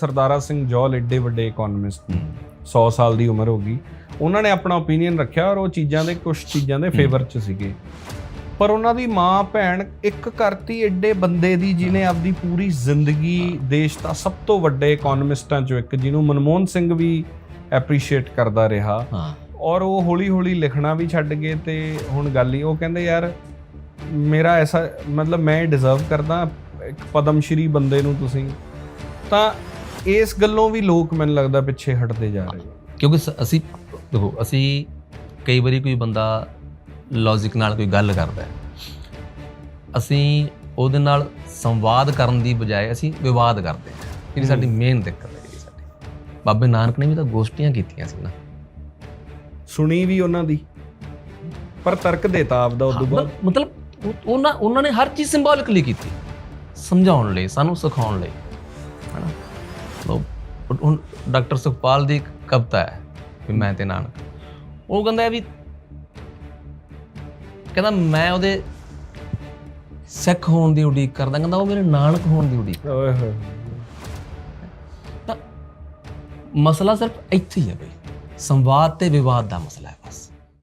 ਸਰਦਾਰਾ ਸਿੰਘ ਜੌਲ ਏਡੇ ਵੱਡੇ ਇਕਨੋਮਿਸਟ 100 ਸਾਲ ਦੀ ਉਮਰ ਹੋ ਗਈ। ਉਹਨਾਂ ਨੇ ਆਪਣਾ ਓਪੀਨੀਅਨ ਰੱਖਿਆ ਔਰ ਉਹ ਚੀਜ਼ਾਂ ਦੇ ਕੁਝ ਚੀਜ਼ਾਂ ਦੇ ਫੇਵਰ 'ਚ ਸੀਗੇ। ਪਰ ਉਹਨਾਂ ਦੀ ਮਾਂ ਭੈਣ ਇੱਕ ਕਰਤੀ ਏਡੇ ਬੰਦੇ ਦੀ ਜਿਹਨੇ ਆਪਦੀ ਪੂਰੀ ਜ਼ਿੰਦਗੀ ਦੇਸ਼ ਦਾ ਸਭ ਤੋਂ ਵੱਡੇ ਇਕਨੋਮਿਸਟਾਂ 'ਚੋਂ ਇੱਕ ਜਿਹਨੂੰ ਮਨਮੋਹਨ ਸਿੰਘ ਵੀ ਐਪਰੀਸ਼ੀਏਟ ਕਰਦਾ ਰਿਹਾ। ਹਾਂ। ਔਰ ਉਹ ਹੌਲੀ ਹੌਲੀ ਲਿਖਣਾ ਵੀ ਛੱਡ ਗਏ ਤੇ ਹੁਣ ਗੱਲ ਹੀ ਉਹ ਕਹਿੰਦੇ ਯਾਰ ਮੇਰਾ ਐਸਾ ਮਤਲਬ ਮੈਂ ਡਿਜ਼ਰਵ ਕਰਦਾ ਇੱਕ ਪਦਮ ਸ਼੍ਰੀ ਬੰਦੇ ਨੂੰ ਤੁਸੀਂ। ਤਾਂ ਇਸ ਗੱਲੋਂ ਵੀ ਲੋਕ ਮੈਨੂੰ ਲੱਗਦਾ ਪਿੱਛੇ ਹਟਦੇ ਜਾ ਰਹੇ ਕਿਉਂਕਿ ਸ- ਅਸੀਂ ਦੇਖੋ ਅਸੀਂ ਕਈ ਵਾਰੀ ਕੋਈ ਬੰਦਾ ਲੌਜੀਕ ਨਾਲ ਕੋਈ ਗੱਲ ਕਰਦਾ ਹੈ। ਅਸੀਂ ਉਹਦੇ ਨਾਲ ਸੰਵਾਦ ਕਰਨ ਦੀ ਬਜਾਏ ਅਸੀਂ ਵਿਵਾਦ ਕਰਦੇ ਹਾਂ। ਜਿਹੜੀ ਸਾਡੀ ਮੇਨ ਦਿੱਕਤ ਹੈ ਜਿਹੜੀ ਸਾਡੀ। ਬਾਬੇ ਨਾਨਕ ਨੇ ਵੀ ਤਾਂ ਗੋਸ਼ਟੀਆਂ ਕੀਤੀਆਂ ਸੀ ਨਾ। ਸੁਣੀ ਵੀ ਉਹਨਾਂ ਦੀ ਪਰ ਤਰਕ ਦੇਤਾ ਆਪਦਾ ਉਦੋਂ ਬਾਅਦ ਮਤਲਬ ਉਹ- ਉਹਨਾਂ ਉਹਨਾਂ ਨੇ ਹਰ ਚੀਜ਼ ਸਿੰਬੋਲਿਕਲੀ ਕੀਤੀ। ਸਮਝਾਉਣ ਲਈ ਸਾਨੂੰ ਸਿਖਾਉਣ ਲਈ। ਲੋ ਹੁਣ ਡਾਕਟਰ ਸੁਖਪਾਲ ਦੀ ਇੱਕ ਕਵਿਤਾ ਹੈ ਵੀ ਮੈਂ ਤੇ ਨਾਨਕ। ਉਹ ਕਹਿੰਦਾ ਵੀ ਕਹਿੰਦਾ ਮੈਂ ਉਹਦੇ ਸਿੱਖ ਹੋਣ ਦੀ ਉਡੀਕ ਕਰਦਾ ਕਹਿੰਦਾ ਉਹ ਮੇਰੇ ਨਾਨਕ ਹੋਣ ਦੀ ਉਡੀਕ ਓਏ ਹੋਏ। ਤਾਂ ਮਸਲਾ ਸਿਰਫ ਇੱਥੇ ਹੀ ਹੈ ਬਈ। ਸੰਵਾਦ ਤੇ ਵਿਵਾਦ ਦਾ ਮਸਲਾ ਹੈ ਬਸ।